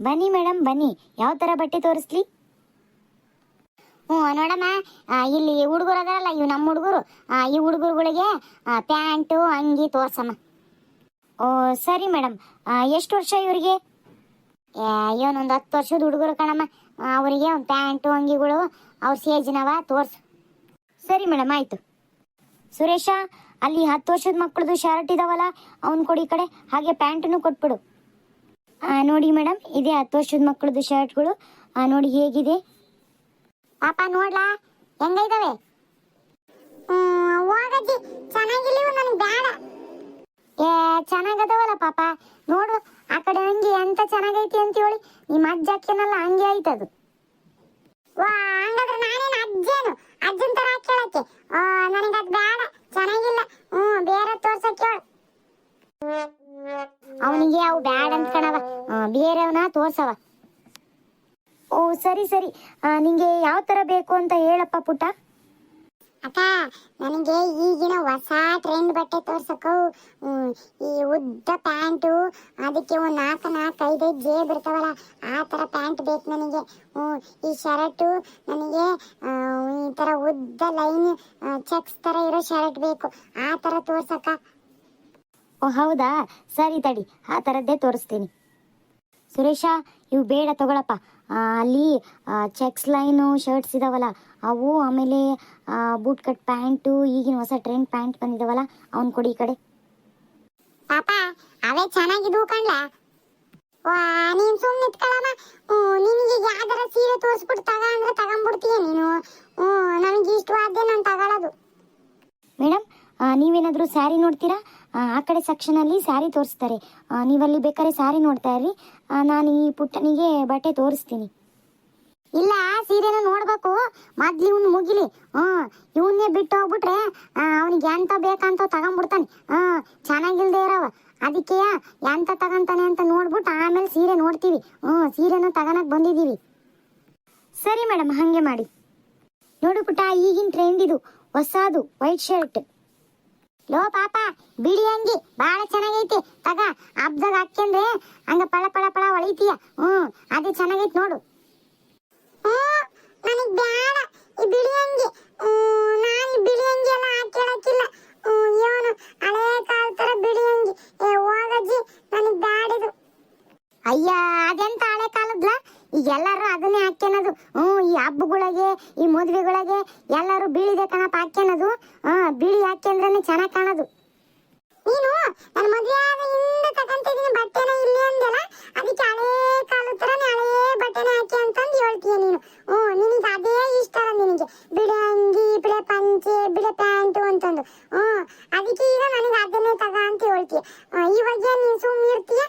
ಬನ್ನಿ ಮೇಡಮ್, ಬನ್ನಿ. ಯಾವ ಥರ ಬಟ್ಟೆ ತೋರಿಸ್ಲಿ? ಹ್ಞೂ, ನೋಡಮ್ಮ ಇಲ್ಲಿ ಹುಡುಗರು ಅದಾರಲ್ಲ, ಇವು ನಮ್ಮ ಹುಡುಗರು. ಈ ಹುಡುಗರುಗಳಿಗೆ ಪ್ಯಾಂಟು, ಅಂಗಿ ತೋರ್ಸಮ್ಮ. ಓ, ಸರಿ ಮೇಡಮ್. ಎಷ್ಟು ವರ್ಷ ಇವರಿಗೆ? ಇವನೊಂದು ಹತ್ತು ವರ್ಷದ ಹುಡುಗರು ಕಣಮ್ಮ. ಅವರಿಗೆ ಒಂದು ಪ್ಯಾಂಟು, ಅಂಗಿಗಳು, ಅವ್ರ ಸೇಜಿನವ ತೋರ್ಸು. ಸರಿ ಮೇಡಮ್, ಆಯಿತು. ಸುರೇಶ, ಅಲ್ಲಿ ಹತ್ತು ವರ್ಷದ ಮಕ್ಕಳದು ಶರ್ಟ್ ಇದಾವಲ್ಲ, ಅವ್ನು ಕೊಡಿ ಕಡೆ. ಹಾಗೆ ಪ್ಯಾಂಟನ್ನು ಕೊಟ್ಬಿಡು. ನೋಡಿ ಮೇಡಮ್, ಇದೆ ಹತ್ತು ವರ್ಷದ ಮಕ್ಕಳದು ಶರ್ಟ್ಗಳು. ನೋಡಿ ಹೇಗಿದೆ. ಪಾಪ, ನೋಡ್ಲಾ, ಹೆಂಗೈತವೆ? ಹೋಗಜ್ಜಿ ಚೆನ್ನಾಗಿಲ್ಲ ನನಗೆ ಬೇಡ ಏ, ಚೆನ್ನಾಗದವಲ್ಲ ಪಾಪ. ನೋಡು, ಆ ಕಡೆ ಹಂಗೆ ಎಂತ ಚೆನ್ನಾಗೈತಿ ಅಂತ ಹೇಳಿ ನಿಮ್ಮ ಅಜ್ಜ ಅಕ್ಕನಲ್ಲ ಹಂಗೆ ಐತದು ವಾ, ಹಂಗಾದ್ರೆ ನಾನೇನು ಅಜ್ಜೇನು? ಅಜ್ಜನ ತರ ಹಾಕ್ಯಾಳಕ್ಕೆ ನನಗೆ ಅದು ಬೇಡ ಚೆನ್ನಾಗಿಲ್ಲ. ಹ್ಞೂ ಬೇರೆ ತೋರ್ಸಕ್ಕೆ ಅವನಿಗೆ ಅವು ಬ್ಯಾಡ ಅಂತ ಕಣವ ಬೇರೆಯವನ ತೋರ್ಸವ. ಓ ಸರಿ ಸರಿ. ನಿಂಗೆ ಯಾವ ಥರ ಬೇಕು ಅಂತ ಹೇಳಪ್ಪ ಪುಟ್ಟ? ಅಕ್ಕ ನನಗೆ ಈಗಿನ ಹೊಸ ಟ್ರೆಂಡ್ ಬಟ್ಟೆ ತೋರ್ಸಕು ಈ ಉದ್ದ ಪ್ಯಾಂಟು ಅದಕ್ಕೆ ಒಂದು ನಾಲ್ಕು ನಾಲ್ಕು ಐದು ಜೇಬ್ ಇರ್ತಾವಲ್ಲ ಆ ಥರ ಪ್ಯಾಂಟ್ ಬೇಕು ನನಗೆ. ಈ ಶರ್ಟು ನನಗೆ ಈ ಥರ ಉದ್ದ ಲೈನ್ ಚೆಕ್ಸ್ ಥರ ಇರೋ ಶರ್ಟ್ ಬೇಕು. ಆ ಥರ ತೋರ್ಸಕ್ಕ. ಓ ಹೌದಾ? ಸರಿ ತಡಿ ಆ ಥರದ್ದೇ ತೋರಿಸ್ತೀನಿ. ಸುರೇಶ ಇವು ಬೇಡ ತಗೊಳಪ್ಪ. ಅಲ್ಲಿ ಚೆಕ್ಸ್ ಲೈನು ಶರ್ಟ್ಸ್ ಇದಾವಲ್ಲ ಅವು ಆಮೇಲೆ ಬೂಟ್ ಕಟ್ ಪ್ಯಾಂಟು ಈಗಿನ ಹೊಸ ಟ್ರೆಂಡ್ ಪ್ಯಾಂಟ್ ಬಂದಿದಾವಲ್ಲ ಅವನ್ ಕೊಡಿ ಈ ಕಡೆ. ಪಾಪ ಅವೇ ಚೆನ್ನಾಗಿದ್ವು ಕಣ್ಲ. ನೀನ್ ಸುಮ್ಮನೆ ಇಟ್ಕೊಳಮ್ಮ ನಿನಗೆ ಯಾವ್ದಾರ ಸೀರೆ ತೋರಿಸ್ಬಿಟ್ಟು ತಗ ಅಂದ್ರೆ ತಗೊಂಡ್ಬಿಡ್ತೀಯ ನೀನು. ನನಗೆ ಇಷ್ಟವಾದ್ದೆ ನಾನು ತಗೊಳ್ಳೋದು ಮೇಡಮ್ ನೀವೇನಾದರೂ ಸ್ಯಾರಿ ನೋಡ್ತೀರಾ? ಆ, ಕಡೆ ಸೆಕ್ಷನಲ್ಲಿ ಸ್ಯಾರಿ ತೋರಿಸ್ತಾರೆ. ನೀವಲ್ಲಿ ಬೇಕಾದ್ರೆ ಸ್ಯಾರಿ ನೋಡ್ತಾ ಇರ್ರಿ ನಾನು ಈ ಪುಟ್ಟನಿಗೆ ಬಟ್ಟೆ ತೋರಿಸ್ತೀನಿ. ಇಲ್ಲ ಸೀರೆನ ನೋಡ್ಬೇಕು. ಮೊದ್ಲು ಇವ್ನು ಮುಗಿಲಿ. ಹ್ಞೂ ಇವನ್ನೇ ಬಿಟ್ಟು ಹೋಗ್ಬಿಟ್ರೆ ಅವನಿಗೆ ಎಂತ ಬೇಕಂತ ತಗೊಂಡ್ಬಿಡ್ತಾನೆ. ಹ್ಮ್ ಚೆನ್ನಾಗಿಲ್ದೆ ಇರವ. ಅದಕ್ಕೆ ಎಂತ ತಗೊಂತಾನೆ ಅಂತ ನೋಡ್ಬಿಟ್ಟು ಆಮೇಲೆ ಸೀರೆ ನೋಡ್ತೀವಿ. ಹ್ಞೂ ಸೀರೆನ ತಗೊಳಕ್ ಬಂದಿದೀವಿ ಸರಿ ಮೇಡಮ್ ಹಾಗೆ ಮಾಡಿ. ನೋಡು ಪುಟ್ಟ ಈಗಿನ ಟ್ರೆಂಡ್ ಇದು. ಹೊಸದು ವೈಟ್ ಶರ್ಟ್ ಲೋ ಪಾಪ ಬಿಳಿ ಅಂಗಿ ಬಾಳ ಚೆನ್ನಾಗೈತಿ. ತಗ ಹಬ್ದಾಗ ಹಾಕ್ಯಂದ್ರೆ ಹಂಗ ಪಳ ಪಳ ಪಳ ಹೊಳಿತೀಯ ಹ್ಮ್ ಅದೇ ಚೆನ್ನಾಗೈತಿ ನೋಡು. ನನಗ್ ಬ್ಯಾಡ ಈ ಬಿಳಿ ಅಂಗಿ. ನಾನು ಬಿಳಿ ಅಂಗಿ ಎಲ್ಲ ಹಾಕ್ಯಾಳಕ್ಕಿಲ್ಲ ಇವನು ಹಳೆ ಕಾಲ ತರ ಬಿಳಿ ಅಂಗಿ. ಏ ಹೋಗಜ್ಜಿ ನನಗ್ ಬ್ಯಾಡಿದು. ಅಯ್ಯ ಅದೆಂತ ಹಳೆ ಈಗ ಎಲ್ಲರೂ ಅದನ್ನೇ ಹಾಕ್ಯನದು. ಹ್ಮ್ ಈ ಹಬ್ಬಗಳಿಗೆ, ಈ ಮದುವೆಗಳಿಗೆ ಎಲ್ಲರೂ ಬೀಳಿದೆ ಕಣಪ್ಪ ಹಾಕ್ಯನದು. ಹಾಂ, ಬಿಳಿ ಹಾಕ್ಯಂದ್ರೇನೆ ಚೆನ್ನಾಗಿ ಕಾಣೋದು. ನೀನು ನನ್ನ ಮದುವೆ ಆದ ಹಿಂದೆ ತಗೊಂತಿದ್ದೀನಿ ಬಟ್ಟೆನ ಇಲ್ಲಿ ಅಂದೆಲ್ಲ, ಅದಕ್ಕೆ ಹಳೇ ಕಾಲ ತರನೇ ಹಳೇ ಬಟ್ಟೆನ ಹಾಕಿ ಅಂತಂದು ಹೇಳ್ತೀಯ ನೀನು. ಹ್ಞೂ, ನಿನಗೆ ಅದೇ ಇಷ್ಟ ಅಲ್ಲ ನಿನಗೆ ಬಿಳೆ ಅಂಗಿ ಬಿಳೆ ಪಂಚೆ ಬಿಳೆ ಪ್ಯಾಂಟು ಅಂತಂದು ಹ್ಞೂ ಅದಕ್ಕೆ ಈಗ ನನಗೆ ಅದನ್ನೇ ತಗ ಅಂತ ಹೇಳ್ತೀಯ ಆ, ಇವಾಗ ನೀನು ಸುಮ್ಮನೆ ಇರ್ತೀಯ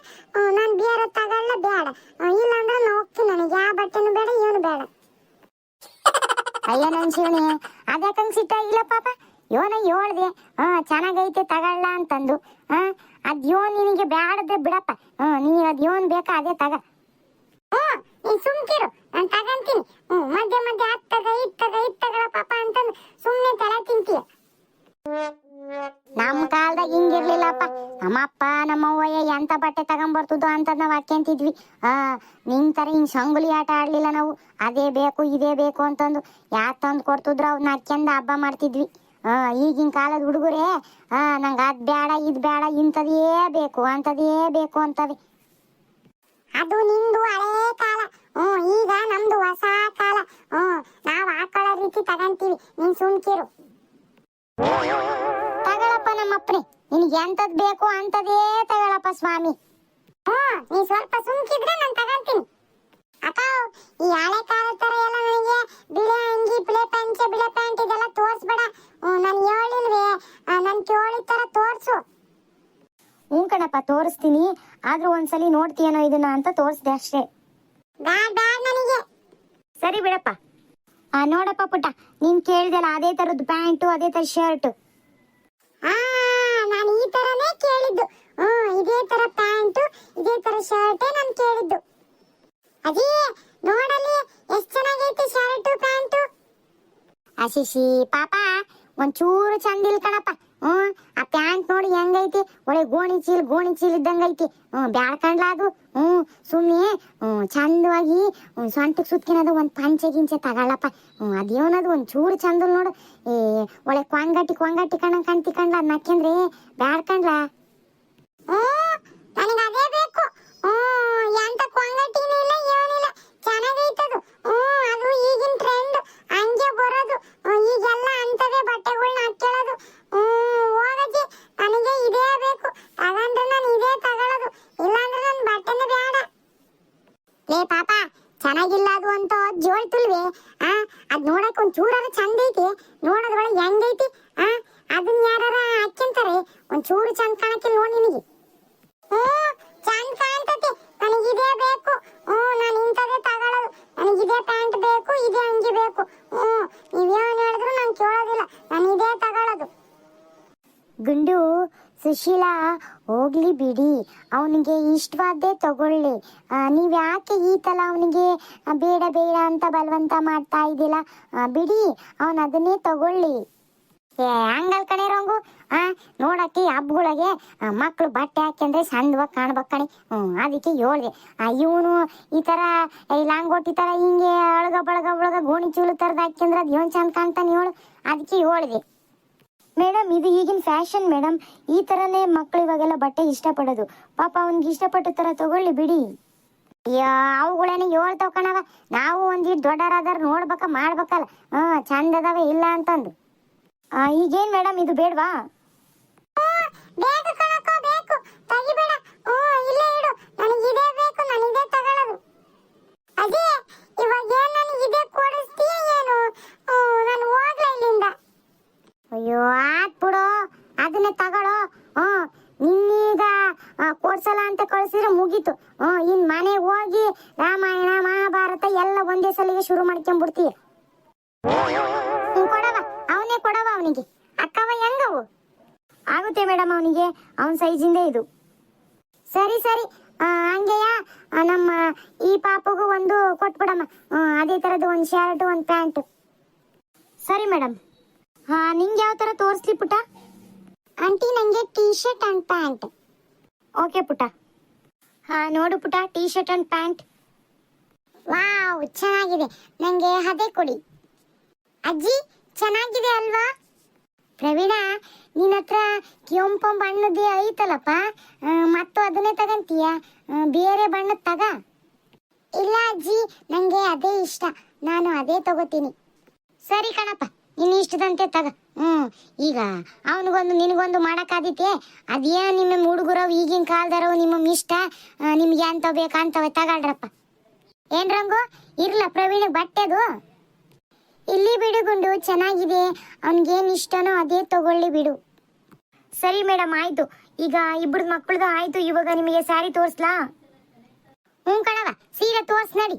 ನಾನು ಬೇರೆ ತಗೊಳ್ಳ ಬೇಡ ಆ, ಇಲ್ಲಾಂದ್ರೆ ನಾನು ಹೋಗ್ತೀನಿ ನನಗೆ ಯಾವ ಬಟ್ಟೆನೂ ಬೇಡ ಏನು ಬೇಡ ಅಯ್ಯ ನನ್ ಶಿವನಿ ಅದಕ್ಕಂಗ್ ಸಿಟ್ಟಾಗಿಲ್ಲ ಪಾಪ ಯೋನ ಹೇಳ್ದೆ ಹಾ ಚೆನ್ನಾಗೈತೆ ತಗೊಳ್ಳ ಅಂತಂದು, ಹಾ? ಅದ್ಯೋ ನಿನಗೆ ಬ್ಯಾಡದೆ ಬಿಡಪ್ಪ. ಹ್ಮ್ ನೀ ಅದ್ಯೋನ್ ಬೇಕಾ? ಅದೇ ತಗ. ಹ್ಮ್ ನೀನ್ ಸುಮ್ಕಿರು ನಾನು ತಗಂತೀನಿ. ಮಧ್ಯ ಮಧ್ಯೆ ಮಧ್ಯೆ ಅದ್ ತಗ ಇತ್ತಗಳ ಪಾಪ ಅಂತಂದು ಸುಮ್ನೆ ತಲೆ ತಿಂತೀಯ. ನಮ್ ಕಾಲದಾಗ ಹಿಂಗಿರ್ಲಿಲ್ಲಪ್ಪ. ನಮ್ಮಪ್ಪ, ನಮ್ಮವ್ವಯ್ಯ ಎಂತ ಬಟ್ಟೆ ತಗೊಂಬರ್ತದೋ ಅಂತ ನಾವ್ ಹಾಕ್ಯಂತಿದ್ವಿ ಆ ನಿನ್ ತರ ಹಿಂಗ್ ಸಂಗುಲಿ ಆಟ ಆಡ್ಲಿಲ್ಲ ನಾವು. ಅದೇ ಬೇಕು, ಇದೇ ಬೇಕು ಅಂತಂದು ಯಾತ್ ತಂದು ಕೊಡ್ತಿದ್ರು ಅವ್ನ ಹಾಕ್ಯಂದ ಹಬ್ಬ ಮಾಡ್ತಿದ್ವಿ. ಈಗಿನ ಕಾಲದ ಹುಡುಗರೇ ನಂಗೆ ಅದು ಬೇಡ ಇದು ಬೇಡ ಇಂಥದೇ ಬೇಕು ಅಂತದೇ ಬೇಕು ಅಂತವೆ ಅದು ನಿಂದು ಹಳೇ ಕಾಲ. ಹ್ಮ್ ಈಗ ನಮ್ದು ಹೊಸ ಕಾಲ. ಹ್ಮ್ ನಾವು ಹಾಕೊಳ್ಳೋ ರೀತಿ ತಗಂತೀವಿ. ನೀನ್ ಸುಮ್ಕಿರು ತಗಳಪ್ಪ ನಮ್ಮಪ್ಪನೇ. ನಿನಗೆ ಎಂಥದ್ದು ಬೇಕು ಅಂತದೇ ತಗಳಪ್ಪ ಸ್ವಾಮಿ. ಹ್ಞೂ, ನೀ ಸ್ವಲ್ಪ ಸುಮ್ಕಿದ್ರೆ ನಾನು ತಗಂತೀನಿ. ಅಕ್ಕ ಈ ಹಳೆ ಕಾಲದ ತರ ಎಲ್ಲ ನನಗೆ ಬಿಳೆ ಅಂಗಿ ಬಿಳೆ ಪಂಚೆ ಬಿಳೆ ಪ್ಯಾಂಟ್ ಇದೆಲ್ಲ ತೋರ್ಸ್ಬೇಡ. ನಾನು ಹೇಳಿಲ್ವೇ? ನನ್ ಕೇಳಿ ತರ ತೋರ್ಸು. ಹ್ಞೂ ಕಣಪ್ಪ ತೋರಿಸ್ತೀನಿ. ಆದ್ರೂ ಒಂದ್ಸಲಿ ನೋಡ್ತೀಯನೋ ಇದನ್ನ ಅಂತ ತೋರಿಸ್ದೆ ಅಷ್ಟೇ. ಬ್ಯಾಡ್ ಬ್ಯಾಡ್ ನನಗೆ. ಸರಿ ಬಿಡಪ್ಪ. ಆ ನೋಡಪ್ಪ ಪುಟ್ಟ ನೀನ್ ಕೇಳ್ದಲ್ಲ ಅದೇ ತರದ್ ಪ್ಯಾಂಟು ಅದೇ ತರ ಶರ್ಟ್. ಆ ನಾನು ಈ ತರನೇ ಕೇಳಿದ್ದು. ಹ್ಮ್ ಇದೇ ತರ ಪ್ಯಾಂಟು ಇದೇ ತರ ಶರ್ಟೇ ನಾನು ಕೇಳಿದ್ದು. ಅದೇ, ನೋಡಲ್ಲಿ ಎಷ್ಟ್ ಚೆನ್ನಾಗೈತೆ ಶರ್ಟು, ಪ್ಯಾಂಟು. ಆಶಿಷಿ ಪಾಪ, ಒಂಚೂರು ಚಂದ ಇಲ್ ಕಣಪ್ಪ. ಹ್ಮ್ ಆ ಪ್ಯಾಂಟ್ ನೋಡಿ ಹೆಂಗೈತಿ. ಒಳ್ಳೆ ಗೋಣಿ ಚೀಲ್ ಗೋಣಿ ಚೀಲ್ ಇದ್ದಂಗೈತಿ. ಹ್ಮ್ ಬ್ಯಾಡ್ಕಂಡ್ಲ ಅದು. ಹ್ಮ್ ಸುಮ್ಮನೆ ಹ್ಮ್ ಚಂದವಾಗಿ ಹ್ಮ್ ಸೊಂಟಕ್ಕೆ ಸುತ್ಕಿನದು ಒಂದ್ ಪಂಚೆ ಗಿಂಚೆ ತಗೊಳ್ಳಪ್ಪ. ಹ್ಮ್ ಅದೇನದು ಒಂದ್ ಚೂರು ಚಂದ ನೋಡು. ಏ, ಒಳ್ಳೆ ಕ್ವಂಗಟ್ಟಿ ಕ್ವಂಗಟ್ಟಿ ಕಣ್ಣಂಗ್ ಕಾಣ್ತಿ ಕಂಡ್ಲ ನಕ್ಕೆಂದ್ರೆ ಬ್ಯಾಡ್ಕಂಡ್ಲ ಹ್ಮ್ ನನಗೆ ಅದೇ ಬೇಕು ಹ್ಮ್ ಎಂತ ಕೊಂಗಟಿನೂ ಇಲ್ಲ ಏನಿಲ್ಲ ಚೆನ್ನಾಗೈತದು ಹ್ಮ್ ಅದು ಈಗಿನ ಟ್ರೆಂಡ್ ಹಂಗೆ ಬರೋದು ಹ್ಮ್, ಈಗೆಲ್ಲ ಅಂತದೇ ಬಟ್ಟೆಗಳ್ನ ಹಾಕ್ಕೊಳ್ಳೋದು ಹ್ಮ್ ಹೋಗಜ್ಜಿ ನನಗೆ ಇದೇ ಬೇಕು ತಗೊಂಡ್ರೆ ನಾನು ಇದೇ ತಗೊಳ್ಳೋದು ಇಲ್ಲಾಂದ್ರೆ ನನ್ನ ಬಟ್ಟೆನೇ ಬೇಡ ಲೇ ಪಾಪ, ಚೆನ್ನಾಗಿಲ್ಲ ಅದು ಅಂತ ಜೋಳ್ತುಲ್ವೆ ಆ, ಅದ್ ನೋಡಕ್ ಒಂದ್ ಚೂರಾರ ಚಂದ ಐತಿ. ನೋಡೋದ್ರೊಳಗೆ ಹೆಂಗೈತಿ ಆ ಅದನ್ನ ಯಾರಾರ ಹಾಕ್ಯಂತಾರೆ. ಒಂದ್ ಚೂರು ಚಂದ ಕಾಣಕ್ಕಿಲ್ಲ ನೋಡಿ ನಿನಗೆ. ಓ ಚಂದ ಕಾಣ್ತತಿ. ನನಗಿದೇ ಬೇಕು. ಹ್ಮ್ ನಾನು ಇಂಥದೇ ತಗೊಳ್ಳೋದು ನನಗಿದೇ ಪ್ಯಾಂಟ್ ಬೇಕು, ಇದೇ ಅಂಗಿ ಬೇಕು. ಹ್ಮ್ ನೀವೇನು ಹೇಳಿದ್ರು ನಾನು ಕೇಳೋದಿಲ್ಲ. ನಾನು ಇದೇ ತಗೊಳ್ಳೋದು ಗುಂಡು ಸುಶೀಲಾ, ಹೋಗ್ಲಿ ಬಿಡಿ. ಅವನಿಗೆ ಇಷ್ಟವಾದ್ದೇ ತಗೊಳ್ಳಿ. ನೀವ್ಯಾಕೆ ನೀವ್ ಯಾಕೆ ಈ ತರ ಅವನಿಗೆ ಬೇಡ ಬೇಡ ಅಂತ ಬಲವಂತ ಮಾಡ್ತಾ ಇದ್ದಿಲ್ಲ ಬಿಡಿ, ಅವನು ಅದನ್ನೇ ತಗೊಳ್ಳಿ. ಏ, ಹಂಗಲ್ ಕಣೆ ರಂಗು. ಆ, ನೋಡಕ್ಕೆ ಹಬ್ಬಗಳಿಗೆ ಮಕ್ಕಳು ಬಟ್ಟೆ ಹಾಕ್ಯಂದ್ರೆ ಸಣ್ಣವಾಗಿ ಕಾಣ್ಬೇಕು ಕಣೆ. ಹ್ಞೂ ಅದಕ್ಕೆ ಹೇಳ್ದೆ ಇವನು ಈ ತರ, ಈ ಲಾಂಗೋಟಿ ತರ ಹಿಂಗೆ ಅಳಗ, ಬಳಗ ಬಳಗ ಗೋಣಿ ಚೂಲು ತರದ್ ಹಾಕ್ಯಂದ್ರೆ ಅದು ಏನು ಚಂದ ಕಾಣ್ತಾನೆ ಹೇಳು ಅದಕ್ಕೆ ಹೇಳ್ದೆ ಮೇಡಮ್, ಇದು ಈಗಿನ ಫ್ಯಾಷನ್ ಮೇಡಮ್. ಈ ತರನೇ ಮಕ್ಕಳು ಇವಾಗೆಲ್ಲ ಬಟ್ಟೆ ಇಷ್ಟಪಡೋದು. ಪಾಪ ಅವ್ನಿಗೆ ಇಷ್ಟಪಟ್ಟ ತರ ತಗೊಳ್ಳಿ ಬಿಡಿ. ಅಯ್ಯೋ, ಅವುಗಳೇನೆ ಹೇಳ್ತಾವ ಕಣವ ನಾವು ಒಂದಿಟ್ಟು ದೊಡ್ಡರಾದಾರ ನೋಡ್ಬೇಕ, ಮಾಡ್ಬೇಕಲ್ಲ. ಹ್ಮ್ ಚಂದ ಅದಾವೆ ಇಲ್ಲ ಅಂತಂದು ಈಗೇನ್ ಮೇಡಮ್, ಇದು ಬೇಡ್ವಾ ಹ್ಮ್, ಬೇಕು ಕಣಕ್ಕೋ ಬೇಕು ತೆಗಿಬೇಡ ಹ್ಮ್ ಇಲ್ಲೇ ಇಡು ನನಗೆ ಇದೇ ಬೇಕು ನಾನು ಇದೇ ತಗೊಳ್ಳೋದು ಅದೇ ಇವಾಗ ಏನ್ ನನಗೆ ಇದೇ ಕೊಡಿಸ್ತೀಯ ಏನು ಹ್ಮ್ ನಾನು ಹೋಗ್ಲಾ ಇಲ್ಲಿಂದ ಅಯ್ಯೋ ಆತ್ ಬಿಡು ಅದನ್ನೇ ತಗೊಳ್ಳೋ ಹ್ಮ್ ನಿನ್ನೀಗ ಆ, ಕೊಡ್ಸಲ್ಲ ಕಳ್ಸಿದ್ರೆ ಮುಗೀತು. ಹ್ಮ್ ಇನ್ ಮನೆಗೆ ಹೋಗಿ ರಾಮಾಯಣ ಮಹಾಭಾರತ ಎಲ್ಲ ಒಂದೇ ಸಲಿಗೆ ಶುರು ಮಾಡ್ಕೊಂಡ್ಬಿಡ್ತೀಯ ಕೊಡವ. ಅವನೇ ಕೊಡವ ಅವನಿಗೆ. ಅಕ್ಕವ ಹೆಂಗವು? ಆಗುತ್ತೆ ಮೇಡಮ್ ಅವನಿಗೆ. ಅವನ ಸೈಜಿಂದ ಇದು. ಸರಿ ಸರಿ. ಆ, ಹಂಗೆಯ? ನಮ್ಮ ಈ ಪಾಪಗೂ ಒಂದು ಕೊಟ್ಬಿಡಮ್ಮ. ಅದೇ ತರದ್ದು ಒಂದು ಶರ್ಟ್ ಒಂದು ಪ್ಯಾಂಟ್. ಸರಿ ಮೇಡಮ್. ಹಾ ನಿಂಗೆ ಯಾವ ತರ ತೋರಿಸ್ಲಿ ಪುಟ ಆಂಟಿ ನಂಗೆ T shirt and pant. Okay ಪುಟ್ಟ. ಹಾ, ನೋಡು ಪುಟ T shirt and pant wow ಚೆನ್ನಾಗಿದೆ. ನಂಗೆ ಅದೇ ಕೊಡಿ. ಅಜ್ಜಿ, ಚೆನ್ನಾಗಿದೆ ಅಲ್ವಾ? ಪ್ರವೀಣ ನಿನ್ನ ಹತ್ರ ಕೆಂಪು ಬಣ್ಣದೇ ಐತಲ್ಲಪ್ಪ? ಮತ್ತು ಅದನ್ನೇ ತಗಂತೀಯ? ಬೇರೆ ಬಣ್ಣದ ತಗ? ಇಲ್ಲ ಅಜ್ಜಿ, ನಂಗೆ ಅದೇ ಇಷ್ಟ. ನಾನು ಅದೇ ತಗೋತೀನಿ. ಸರಿ ಕಣಪ್ಪ. ನಿನ್ನ ಇಷ್ಟದಂತೆ ತಗ. ಹ್ಮ್, ಈಗ ಅವನಿಗೊಂದು, ನಿನಗೊಂದು ಮಾಡಕ್ಕಾದಿತ್ತೆ? ಅದೇನು ನಿಮ್ಮ ಹುಡುಗರವ್ ಈಗಿನ ಕಾಲದರವು ನಿಮ್ಮ ಇಷ್ಟ ನಿಮ್ಗೆ ಅಂತ ಬೇಕಂತವೆ ತಗೊಳ್ರಪ್ಪ ಏನ್ ರಂಗು? ಇರ್ಲ ಪ್ರವೀಣ ಬಟ್ಟೆದು. ಇಲ್ಲಿ ಬಿಡು ಗುಂಡು, ಚೆನ್ನಾಗಿದೆ. ಅವ್ನಿಗೇನು ಇಷ್ಟನೋ ಅದೇ ತಗೊಳ್ಳಿ ಬಿಡು. ಸರಿ ಮೇಡಮ್ ಆಯ್ತು. ಈಗ ಇಬ್ಬರು ಮಕ್ಕಳದು ಆಯ್ತು, ಇವಾಗ ನಿಮಗೆ ಸ್ಯಾರಿ ತೋರಿಸ್ಲಾ? ಹ್ಞೂ ಕಣವ ಸೀರೆ ತೋರಿಸ್ ನಡಿ.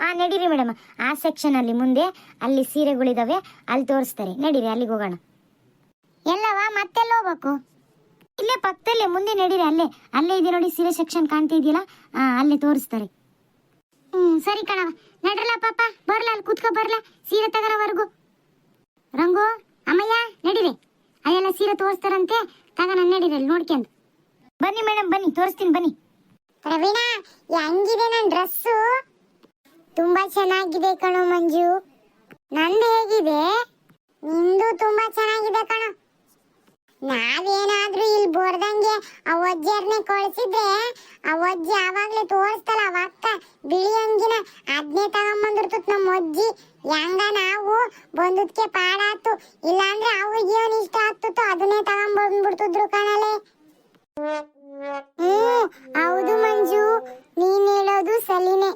ಹಾ ನಡೀರಿ ಮೇಡಮ್. ಆ ಸೆಕ್ಷನ್ ಅಲ್ಲಿ ಮುಂದೆ ಅಲ್ಲಿ ಸೀರೆಗಳಿದಾವೆ, ಅಲ್ಲಿ ತೋರಿಸ್ತಾರೆ. ನಡೀರಿ, ಅಲ್ಲಿಗೆ ಹೋಗೋಣ. ಎಲ್ಲವ ಮತ್ತೆಲ್ಲ ಹೋಗ್ಬೇಕು? ಇಲ್ಲೇ ಪಕ್ಕದಲ್ಲೇ, ಮುಂದೆ ನಡೀರಿ, ಅಲ್ಲೇ. ಅಲ್ಲೇ ಇದೆ ನೋಡಿ ಸೀರೆ ಸೆಕ್ಷನ್ ಕಾಣ್ತಾ ಇದೆಯಲ್ಲ? ಅಲ್ಲೇ ತೋರಿಸ್ತಾರೆ. ಹ್ಮ್, ಸರಿ ಕಣವ ನಡ್ರಲ್ಲ ಪಾಪ, ಬರ್ಲ, ಅಲ್ಲಿ ಕುತ್ಕೊ ಬರ್ಲ, ಸೀರೆ ತಗೋರವರೆಗೂ ರಂಗು, ಅಮ್ಮಯ್ಯ, ನಡೀರಿ. ಅಲ್ಲೆಲ್ಲ ಸೀರೆ ತೋರಿಸ್ತಾರಂತೆ, ತಗೋಣ, ನಡೀರಿ, ಅಲ್ಲಿ ನೋಡ್ಕೊಂಡು ಬನ್ನಿ ಮೇಡಮ್, ಬನ್ನಿ, ತೋರಿಸ್ತೀನಿ, ಬನ್ನಿ. ಪ್ರವೀಣ, ಹೆಂಗಿದೆ ನನ್ನ ಡ್ರೆಸ್ಸು ತುಂಬಾ ಚೆನ್ನಾಗಿದೆ ಕಣೋ ಮಂಜು. ನಂದು ಹೇಗಿದೆ? ನಿಂದು ತುಂಬಾ ಚೆನ್ನಾಗಿದೆ ಕಣೋ. ನಾವೇನಾದ್ರೂ ಇಲ್ಲಿ ಬೋರ್ದಂಗೆ ಆ ಒಜ್ಜರ್ನೆ ಕಳ್ಸಿದ್ರೆ ಆ ಒಜ್ಜಿ ಆವಾಗ್ಲೇ ತೋರಿಸ್ತಲ್ಲ ಅವಕ್ಕ ಬಿಳಿ ಅಂಗಿನ ಅದ್ನೇ ತಗೊಂಬಂದಿರ್ತತ್ ನಮ್ಮ ಅಜ್ಜಿ. ಹೆಂಗ ನಾವು ಬಂದದ್ಕೆ ಪಾಡಾತು ಇಲ್ಲಾಂದ್ರೆ ಅವ್ರಿಗೆ ಏನ್ ಇಷ್ಟ ಆಗ್ತಿತ್ತು, ಅದನ್ನೇ ತಗೊಂಬಂದ್ಬಿಡ್ತಿದ್ರು ಕಣಲೆ. ಹ್ಮ್, ಹೌದು ಮಂಜು ನೀನ್ ಹೇಳೋದು ಸಲಿನೇ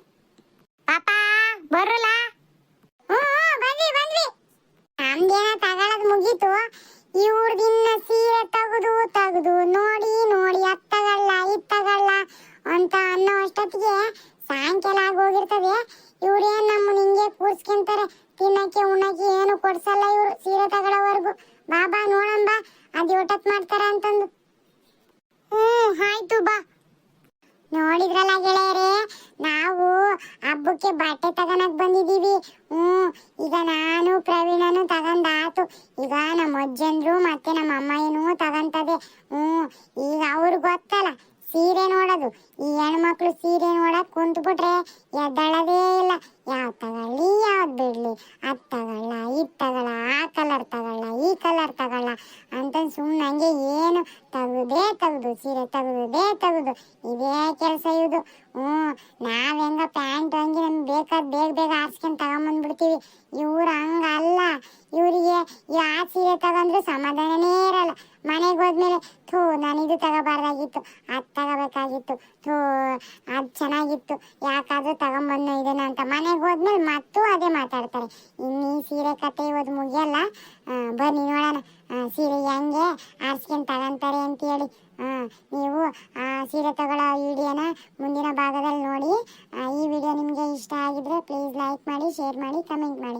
ಪಾಪ ಬರಲ್ಲ ಹ್ಮ್ ಹ್ಮ್, ಬಂದ್ವಿ ಬಂದ್ವಿ ನಮ್ದೇನ ತಗೊಳದ್ ಮುಗೀತು ಇವ್ರದಿನ್ನ ಸೀರೆ ತೆಗೆದು ತೆಗೆದು ನೋಡಿ ನೋಡಿ ಅದ್ ತಗೊಳ್ಳ ಇದ್ ತಗೊಳ್ಳ ಅಂತ ಅನ್ನೋ ಅಷ್ಟೊತ್ತಿಗೆ ಸಾಯಂಕಾಲ ಆಗೋಗಿರ್ತದೆ ಇವ್ರೇನ್ ನಮ್ಮ ಹಿಂಗೆ ಕೂರ್ಸ್ಕೊಂತಾರೆ ತಿನ್ನಕ್ಕೆ, ಉಣ್ಣಕ್ಕೆ ಏನು ಕೊಡ್ಸಲ್ಲ ಇವ್ರು ಸೀರೆ ತಗೊಳ್ಳೋವರೆಗೂ ಬಾಬಾ ನೋಡಂಬ ಅದು ಒಟ್ಟತ್ ಮಾಡ್ತಾರ ಅಂತಂದು. ಹ್ಮ್, ಆಯ್ತು ಬಾ. ನೋಡಿದ್ರಲ್ಲ ಗೆಳೆಯರೇ, ನಾವು ಹಬ್ಬಕ್ಕೆ ಬಟ್ಟೆ ತಗೋಣಕ್ ಬಂದಿದೀವಿ ಹ್ಮ್, ಈಗ ನಾನು ಪ್ರವೀಣನು ತಗೊಂಡಾತು ಈಗ ನಮ್ಮ ಅಜ್ಜಂದ್ರು ಮತ್ತೆ ನಮ್ಮ ಅಮ್ಮಯ್ಯನೂ ತಗೊಂತದೆ. ಹ್ಮ್ ಈಗ ಅವ್ರಿಗೆ ಗೊತ್ತಲ್ಲ ಸೀರೆ ನೋಡೋದು ಈ ಹೆಣ್ಮಕ್ಳು ಸೀರೆ ನೋಡಕ್ ಕುಂತ್ಬಿಟ್ರೆ ಎದ್ದಳದೇ ಇಲ್ಲ ಯಾವ್ದು ತಗೊಳ್ಳಿ ಯಾವ್ದು ಬಿಡ್ಲಿ ಅದ್ ತಗೊಳ್ಳ ಇದ್ ತಗೊಳ್ಳ ಆ ಕಲರ್ ತಗೊಳ್ಳ ಈ ಕಲರ್ ತಗೊಳ್ಳ ಅಂತ ಸುಮ್ಮನೆ ಹಂಗೆ ಏನು ತೆಗ್ದೇ ತೆಗ್ದು ಸೀರೆ ತೆಗ್ದುದೇ ತೆಗ್ದು ಇದೇ ಕೆಲಸ ಇದು ಹ್ಞೂ ನಾವ್ ಹೆಂಗ ಪ್ಯಾಂಟ್ ಹಂಗೆ ನಮ್ಗೆ ಬೇಕಾದ್ ಬೇಗ ಬೇಗ ಹಾಸ್ಕೊಂಡ್ ತಗೊಂಬಂದ್ಬಿಡ್ತೀವಿ. ಇವ್ರು ಹಂಗಲ್ಲ. ಇವರಿಗೆ ಯಾವ ಸೀರೆ ತಗೊಂಡ್ರು ಸಮಾಧಾನನೇ ಇರಲ್ಲ. ಮನೆಗೆ ಹೋದ್ಮೇಲೆ ಥೂ ನಾನು ಇದು ತಗೋಬಾರ್ದಾಗಿತ್ತು. ಅದು ತಗೋಬೇಕಾಗಿತ್ತು. ಥೂ, ಅದು ಚೆನ್ನಾಗಿತ್ತು. ಯಾಕಾದ್ರೂ ತಗೊಂಬಂದು ಇದನ್ನ ಅಂತ. ಮನೆಗೆ ಹೋದ್ಮೇಲೆ ಮತ್ತೂ ಅದೇ ಮಾತಾಡ್ತಾರೆ. ಇನ್ನು ಈ ಸೀರೆ ಕತೆ ಇವತ್ತು ಮುಗಿಯಲ್ಲ. ಬನ್ನಿ ನೋಡೋಣ. ಸೀರೆ ಹೆಂಗೆ? ಆರ್ಸ್ಕೊಂಡು ತಗೊಂತಾರೆ ಅಂತೇಳಿ. ನೀವು ಆ ಸೀರೆ ತಗೊಳ್ಳೋ ವಿಡಿಯೋನ ಮುಂದಿನ ಭಾಗದಲ್ಲಿ ನೋಡಿ. ಈ ವಿಡಿಯೋ ನಿಮಗೆ ಇಷ್ಟ ಆಗಿದ್ರೆ ಪ್ಲೀಸ್ ಲೈಕ್ ಮಾಡಿ ಶೇರ್ ಮಾಡಿ ಕಮೆಂಟ್ ಮಾಡಿ.